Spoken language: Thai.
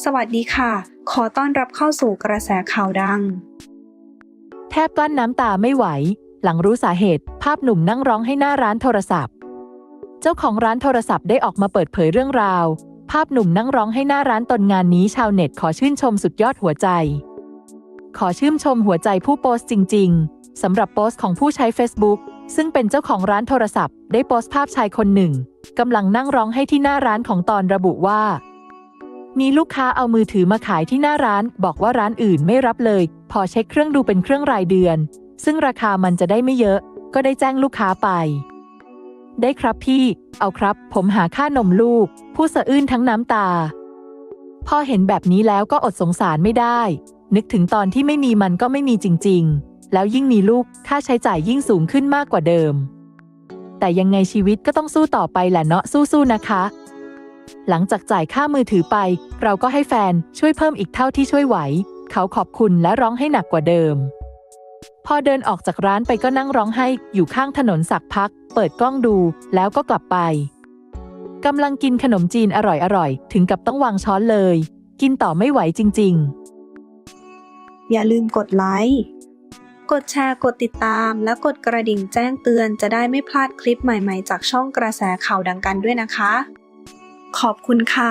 สวัสดีค่ะ ขอต้อนรับเข้าสู่กระแสข่าวดัง แทบกลั้นน้ำตาไม่ไหว หลังรู้สาเหตุ ภาพหนุ่มนั่งร้องให้หน้าร้านโทรศัพท์ เจ้าของร้านโทรศัพท์ได้ออกมาเปิดเผยเรื่องราว ภาพหนุ่มนั่งร้องให้หน้าร้านตนงานนี้ชาวเน็ตขอชื่นชมสุดยอดหัวใจ ขอชื่นชมหัวใจผู้โพสต์จริง ๆสำหรับโพสต์ของผู้ใช้ Facebook ซึ่งเป็นเจ้าของร้านโทรศัพท์ ได้โพสต์ภาพชายคนหนึ่งกำลังนั่งร้องให้ที่หน้าร้านของตอนระบุว่า มีลูกค้าเอามือถือมาขายที่หน้าร้าน บอกว่าร้านอื่นไม่รับเลย พอเช็คเครื่องดูเป็นเครื่องรายเดือน ซึ่งราคามันจะได้ไม่เยอะ ก็ได้แจ้งลูกค้าไป ได้ครับพี่ เอาครับ ผมหาค่านมลูก ผู้สะอื้นทั้งน้ำตา พอเห็นแบบนี้แล้วก็อดสงสารไม่ได้ นึกถึงตอนที่ไม่มีมันก็ไม่มีจริง ๆ แล้วยิ่งมีลูกค่าใช้จ่ายยิ่งสูงขึ้นมากกว่าเดิม แต่ยังไงชีวิตก็ต้องสู้ต่อไปแหละเนาะสู้ๆนะคะ หลังจากจ่ายค่ามือถือไป เราก็ให้แฟนช่วยเพิ่มอีกเท่าที่ช่วยไหว เขาขอบคุณและร้องให้หนักกว่าเดิม พอเดินออกจากร้านไปก็นั่งร้องไห้อยู่ข้างถนนสักพัก เปิดกล้องดูแล้วก็กลับไปกำลังกินขนมจีนอร่อยๆ ถึงกับต้องวางช้อนเลย กินต่อไม่ไหวจริง ๆ อย่าลืมกดไลค์ กดแชร์ กดติดตาม และกดกระดิ่งแจ้งเตือนจะได้ไม่พลาดคลิปใหม่ๆ จากช่องกระแสข่าวดังกันด้วยนะคะ ขอบคุณค่ะ